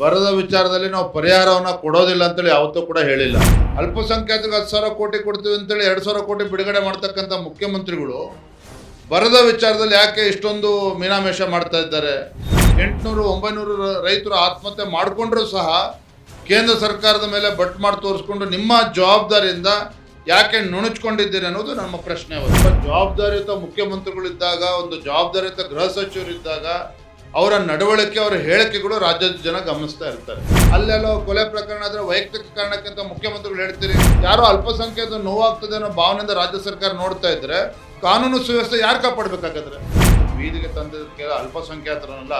ಬರದ ವಿಚಾರದಲ್ಲಿ ನಾವು ಪರಿಹಾರವನ್ನ ಕೊಡೋದಿಲ್ಲ ಅಂತೇಳಿ ಯಾವತ್ತೂ ಕೂಡ ಹೇಳಿಲ್ಲ. ಅಲ್ಪಸಂಖ್ಯಾತರಿಗೆ ಹತ್ತು ಸಾವಿರ ಕೋಟಿ ಕೊಡ್ತೀವಿ ಅಂತೇಳಿ ಎರಡು ಸಾವಿರ ಕೋಟಿ ಬಿಡುಗಡೆ ಮಾಡ್ತಕ್ಕಂಥ ಮುಖ್ಯಮಂತ್ರಿಗಳು ಬರದ ವಿಚಾರದಲ್ಲಿ ಯಾಕೆ ಇಷ್ಟೊಂದು ಮೀನಾಮೇಷ ಮಾಡ್ತಾ ಇದ್ದಾರೆ? ಎಂಟುನೂರು, ಒಂಬೈನೂರು ರೈತರು ಆತ್ಮಹತ್ಯೆ ಮಾಡಿಕೊಂಡ್ರೂ ಸಹ ಕೇಂದ್ರ ಸರ್ಕಾರದ ಮೇಲೆ ಬಟ್ ಮಾಡಿ ತೋರಿಸ್ಕೊಂಡು ನಿಮ್ಮ ಜವಾಬ್ದಾರಿಯಿಂದ ಯಾಕೆ ನುಣುಚ್ಕೊಂಡಿದ್ದೀರಿ ಅನ್ನೋದು ನಮ್ಮ ಪ್ರಶ್ನೆ. ಜವಾಬ್ದಾರಿಯುತ ಮುಖ್ಯಮಂತ್ರಿಗಳಿದ್ದಾಗ, ಒಂದು ಜವಾಬ್ದಾರಿಯುತ ಗೃಹ ಸಚಿವರಿದ್ದಾಗ ಅವರ ನಡವಳಿಕೆ, ಅವರ ಹೇಳಿಕೆಗಳು ರಾಜ್ಯದ ಜನ ಗಮನಿಸ್ತಾ ಇರ್ತಾರೆ. ಅಲ್ಲೆಲ್ಲ ಕೊಲೆ ಪ್ರಕರಣ ಆದ್ರೆ ವೈಯಕ್ತಿಕ ಕಾರಣಕ್ಕಿಂತ ಮುಖ್ಯಮಂತ್ರಿಗಳು ಹೇಳ್ತೀರಿ, ಯಾರೋ ಅಲ್ಪಸಂಖ್ಯಾತ ನೋವಾಗ್ತದೆ ಅನ್ನೋ ಭಾವನೆಯಿಂದ ರಾಜ್ಯ ಸರ್ಕಾರ ನೋಡ್ತಾ ಇದ್ರೆ ಕಾನೂನು ಸುವ್ಯವಸ್ಥೆ ಯಾರು ಕಾಪಾಡಬೇಕಾಗತ್ತೆ? ಬೀದಿಗೆ ತಂದಿದ್ದಕ್ಕೆ ಅಲ್ಪಸಂಖ್ಯಾತರನ್ನಲ್ಲ,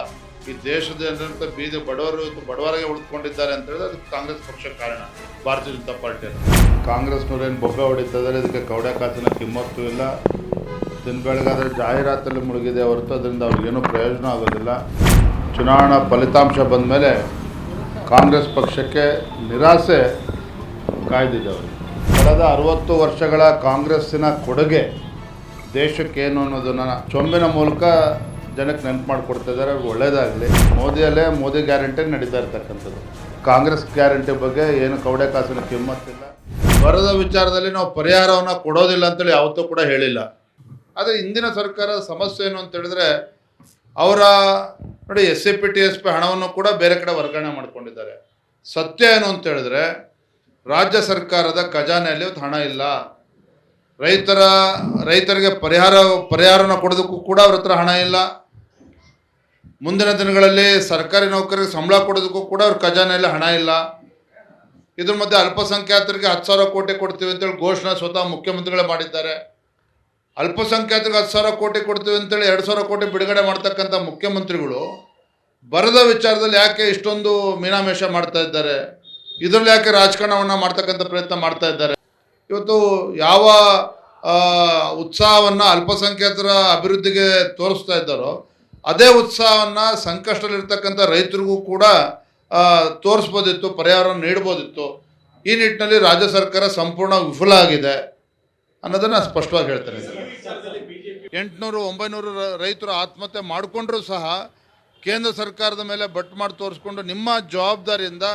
ಈ ದೇಶದ ಜನರಂತ ಬೀದಿ ಬಡವರು ಬಡವರಾಗಿ ಉಳಿದುಕೊಂಡಿದ್ದಾರೆ ಅಂತ ಹೇಳಿದ್ರೆ ಅದಕ್ಕೆ ಕಾಂಗ್ರೆಸ್ ಪಕ್ಷ ಕಾರಣ, ಭಾರತೀಯ ಜನತಾ ಪಾರ್ಟಿ ಕಾಂಗ್ರೆಸ್ನವ್ರೇನು ಬೊಬ್ಬೆ ಹೊಡಿತಿದ್ದಾರೆ ಇದಕ್ಕೆ ಗೌಡ ಕಾಸಿನ ಕಿಮ್ಮತ್ತು ಇಲ್ಲ. ದಿನ ಬೆಳಗಾದ್ರೆ ಜಾಹೀರಾತಲ್ಲಿ ಮುಳುಗಿದೆ ಹೊರತು ಅದರಿಂದ ಅವ್ರಿಗೇನು ಪ್ರಯೋಜನ ಆಗೋದಿಲ್ಲ. ಚುನಾವಣಾ ಫಲಿತಾಂಶ ಬಂದ ಮೇಲೆ ಕಾಂಗ್ರೆಸ್ ಪಕ್ಷಕ್ಕೆ ನಿರಾಸೆ ಕಾಯ್ದಿದೆ ಅವರು. ಕಳೆದ ಅರವತ್ತು ವರ್ಷಗಳ ಕಾಂಗ್ರೆಸ್ಸಿನ ಕೊಡುಗೆ ದೇಶಕ್ಕೇನು ಅನ್ನೋದನ್ನು ಚೊಂಬಿನ ಮೂಲಕ ಜನಕ್ಕೆ ನೆನಪು ಮಾಡಿಕೊಡ್ತಾ ಇದ್ದಾರೆ. ಅವ್ರಿಗೆ ಒಳ್ಳೇದಾಗಲಿ. ಮೋದಿಯಲ್ಲೇ ಮೋದಿ ಗ್ಯಾರಂಟಿ ನಡೀತಾ ಇರ್ತಕ್ಕಂಥದ್ದು. ಕಾಂಗ್ರೆಸ್ ಗ್ಯಾರಂಟಿ ಬಗ್ಗೆ ಏನು ಕವಡೆ ಕಾಸಿನ ಕಿಮ್ಮತ್ತಿಲ್ಲ. ಬರದ ವಿಚಾರದಲ್ಲಿ ನಾವು ಪರಿಹಾರವನ್ನು ಕೊಡೋದಿಲ್ಲ ಅಂತೇಳಿ ಯಾವತ್ತೂ ಕೂಡ ಹೇಳಿಲ್ಲ. ಆದರೆ ಇಂದಿನ ಸರ್ಕಾರ ಸಮಸ್ಯೆ ಏನು ಅಂತ ಹೇಳಿದ್ರೆ ಅವರ ನೋಡಿ S C P T S P ಹಣವನ್ನು ಕೂಡ ಬೇರೆ ಕಡೆ ವರ್ಗಾವಣೆ ಮಾಡ್ಕೊಂಡಿದ್ದಾರೆ. ಸತ್ಯ ಏನು ಅಂತ ಹೇಳಿದ್ರೆ ರಾಜ್ಯ ಸರ್ಕಾರದ ಖಜಾನೆಯಲ್ಲಿ ಇವತ್ತು ಹಣ ಇಲ್ಲ. ರೈತರ, ರೈತರಿಗೆ ಪರಿಹಾರ, ಪರಿಹಾರನ ಕೊಡೋದಕ್ಕೂ ಕೂಡ ಅವ್ರ ಹತ್ರ ಹಣ ಇಲ್ಲ. ಮುಂದಿನ ದಿನಗಳಲ್ಲಿ ಸರ್ಕಾರಿ ನೌಕರಿಗೆ ಸಂಬಳ ಕೊಡೋದಕ್ಕೂ ಕೂಡ ಅವ್ರ ಖಜಾನೆಯಲ್ಲಿ ಹಣ ಇಲ್ಲ. ಇದ್ರ ಮಧ್ಯೆ ಅಲ್ಪಸಂಖ್ಯಾತರಿಗೆ ಹತ್ತು ಸಾವಿರ ಕೋಟಿ ಕೊಡ್ತೀವಿ ಅಂತೇಳಿ ಘೋಷಣೆ ಸ್ವತಃ ಮುಖ್ಯಮಂತ್ರಿಗಳೇ ಮಾಡಿದ್ದಾರೆ. ಅಲ್ಪಸಂಖ್ಯಾತರಿಗೆ ಹತ್ತು ಸಾವಿರ ಕೋಟಿ ಕೊಡ್ತೀವಿ ಅಂತೇಳಿ ಎರಡು ಸಾವಿರ ಕೋಟಿ ಬಿಡುಗಡೆ ಮಾಡ್ತಕ್ಕಂಥ ಮುಖ್ಯಮಂತ್ರಿಗಳು ಬರದ ವಿಚಾರದಲ್ಲಿ ಯಾಕೆ ಇಷ್ಟೊಂದು ಮೀನಾಮೇಷ ಮಾಡ್ತಾ ಇದ್ದಾರೆ? ಇದರಲ್ಲಿ ಯಾಕೆ ರಾಜಕಾರಣವನ್ನು ಮಾಡ್ತಕ್ಕಂಥ ಪ್ರಯತ್ನ ಮಾಡ್ತಾ ಇದ್ದಾರೆ? ಇವತ್ತು ಯಾವ ಉತ್ಸಾಹವನ್ನು ಅಲ್ಪಸಂಖ್ಯಾತರ ಅಭಿವೃದ್ಧಿಗೆ ತೋರಿಸ್ತಾ ಇದ್ದಾರೋ, ಅದೇ ಉತ್ಸಾಹವನ್ನು ಸಂಕಷ್ಟದಲ್ಲಿರ್ತಕ್ಕಂಥ ರೈತರಿಗೂ ಕೂಡ ತೋರಿಸ್ಬೋದಿತ್ತು, ಪರಿಹಾರ ನೀಡ್ಬೋದಿತ್ತು. ಈ ನಿಟ್ಟಿನಲ್ಲಿ ರಾಜ್ಯ ಸರ್ಕಾರ ಸಂಪೂರ್ಣ ವಿಫಲ ಆಗಿದೆ ಅನ್ನೋದನ್ನು ಸ್ಪಷ್ಟವಾಗಿ ಹೇಳ್ತೇನೆ ಎಂಟುನೂರು, ಒಂಬೈನೂರು ರೈತರು ಆತ್ಮಹತ್ಯೆ ಮಾಡಿಕೊಂಡ್ರೂ ಸಹ ಕೇಂದ್ರ ಸರ್ಕಾರದ ಮೇಲೆ ಬಟ್ ಮಾಡಿ ತೋರಿಸ್ಕೊಂಡು ನಿಮ್ಮ ಜವಾಬ್ದಾರಿಯಿಂದ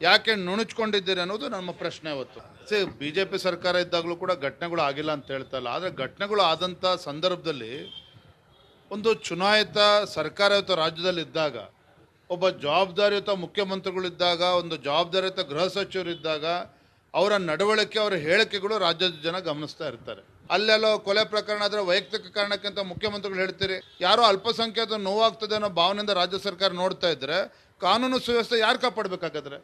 ಯಾಕೆ ನುಣುಚ್ಕೊಂಡಿದ್ದೀರಿ ಅನ್ನೋದು ನಮ್ಮ ಪ್ರಶ್ನೆ ಇವತ್ತು. ಸಿ ಬಿ ಜೆ ಪಿ ಸರ್ಕಾರ ಇದ್ದಾಗಲೂ ಕೂಡ ಘಟನೆಗಳು ಆಗಿಲ್ಲ ಅಂತ ಹೇಳ್ತಾ ಇಲ್ಲ. ಆದರೆ ಘಟನೆಗಳು ಆದಂಥ ಸಂದರ್ಭದಲ್ಲಿ ಒಂದು ಚುನಾಯಿತ ಸರ್ಕಾರಯುತ ರಾಜ್ಯದಲ್ಲಿದ್ದಾಗ ಒಬ್ಬ ಜವಾಬ್ದಾರಿಯುತ ಮುಖ್ಯಮಂತ್ರಿಗಳಿದ್ದಾಗ, ಒಂದು ಜವಾಬ್ದಾರಿಯುತ ಗೃಹ ಸಚಿವರಿದ್ದಾಗ ಅವರ ನಡವಳಿಕೆ, ಅವರ ಹೇಳಿಕೆಗಳು ರಾಜ್ಯದ ಜನ ಗಮನಿಸ್ತಾ ಇರ್ತಾರೆ. ಅಲ್ಲೆಲ್ಲೋ ಕೊಲೆ ಪ್ರಕರಣ ಆದರೆ ವೈಯಕ್ತಿಕ ಕಾರಣಕ್ಕಿಂತ ಮುಖ್ಯಮಂತ್ರಿಗಳು ಹೇಳ್ತೀರಿ, ಯಾರೋ ಅಲ್ಪಸಂಖ್ಯಾತ ನೋವಾಗ್ತದೆ ಅನ್ನೋ ಭಾವನೆಯಿಂದ ರಾಜ್ಯ ಸರ್ಕಾರ ನೋಡ್ತಾ ಇದ್ರೆ ಕಾನೂನು ಸುವ್ಯವಸ್ಥೆ ಯಾರು ಕಾಪಾಡಬೇಕಾಗದ್ರೆ?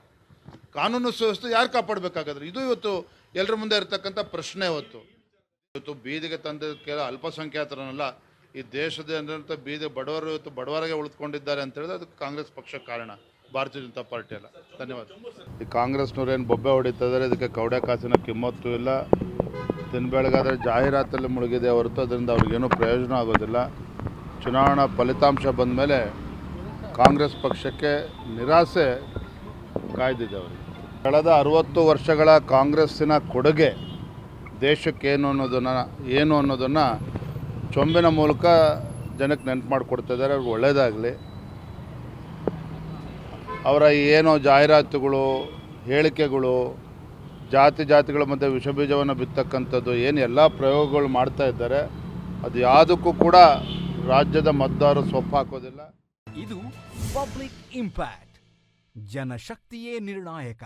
ಕಾನೂನು ಸುವ್ಯವಸ್ಥೆ ಯಾರು ಕಾಪಾಡಬೇಕಾಗದ್ರೆ? ಇದು ಇವತ್ತು ಎಲ್ಲರ ಮುಂದೆ ಇರತಕ್ಕಂಥ ಪ್ರಶ್ನೆ ಇವತ್ತು. ಇವತ್ತು ಬೀದಿಗೆ ತಂದ ಕೆಲ ಅಲ್ಪಸಂಖ್ಯಾತರನ್ನೆಲ್ಲ ಈ ದೇಶದ ಬೀದಿ ಬಡವರು ಇವತ್ತು ಬಡವರಾಗೆ ಉಳಿದುಕೊಂಡಿದ್ದಾರೆ ಅಂತ ಹೇಳಿದ್ರೆ ಅದಕ್ಕೆ ಕಾಂಗ್ರೆಸ್ ಪಕ್ಷ ಕಾರಣ. ಭಾರತೀಯ ಜನತಾ ಪಾರ್ಟಿ ಅಲ್ಲ. ಧನ್ಯವಾದ. ಈ ಏನು ಬೊಬ್ಬೆ ಹೊಡಿತಾ ಇದ್ದಾರೆ ಇದಕ್ಕೆ ಕೌಡೆ ಕಾಸಿನ ಕಿಮ್ಮತ್ತು ಇಲ್ಲ. ದಿನ ಬೆಳಗಾದ್ರೆ ಜಾಹೀರಾತಲ್ಲಿ ಮುಳುಗಿದೆ, ಹೊರತು ಅದರಿಂದ ಅವ್ರಿಗೇನು ಪ್ರಯೋಜನ ಆಗೋದಿಲ್ಲ. ಚುನಾವಣಾ ಫಲಿತಾಂಶ ಬಂದ ಮೇಲೆ ಕಾಂಗ್ರೆಸ್ ಪಕ್ಷಕ್ಕೆ ನಿರಾಸೆ ಕಾಯ್ದಿದೆ ಅವರಿಗೆ. ಕಳೆದ ಅರುವತ್ತು ವರ್ಷಗಳ ಕಾಂಗ್ರೆಸ್ಸಿನ ಕೊಡುಗೆ ದೇಶಕ್ಕೇನು ಅನ್ನೋದನ್ನು, ಏನು ಅನ್ನೋದನ್ನು ಚೊಂಬಿನ ಮೂಲಕ ಜನಕ್ಕೆ ನೆನಪು ಮಾಡಿಕೊಡ್ತಾ ಇದ್ದಾರೆ ಅವ್ರಿಗೆ ಒಳ್ಳೆಯದಾಗಲಿ ಅವರ ಏನೋ ಜಾಹೀರಾತುಗಳು, ಹೇಳಿಕೆಗಳು, ಜಾತಿ ಜಾತಿಗಳ ಮಧ್ಯೆ ವಿಷಬೀಜವನ್ನು ಬಿತ್ತಕ್ಕಂಥದ್ದು ಏನು ಎಲ್ಲ ಪ್ರಯೋಗಗಳು ಮಾಡ್ತಾ ಇದ್ದಾರೆ. ಅದು ಯಾವುದಕ್ಕೂ ಕೂಡ ರಾಜ್ಯದ ಮತದಾರರು ಸೊಪ್ಪು ಹಾಕೋದಿಲ್ಲ. ಇದು ಪಬ್ಲಿಕ್ ಇಂಪ್ಯಾಕ್ಟ್. ಜನಶಕ್ತಿಯೇ ನಿರ್ಣಾಯಕ.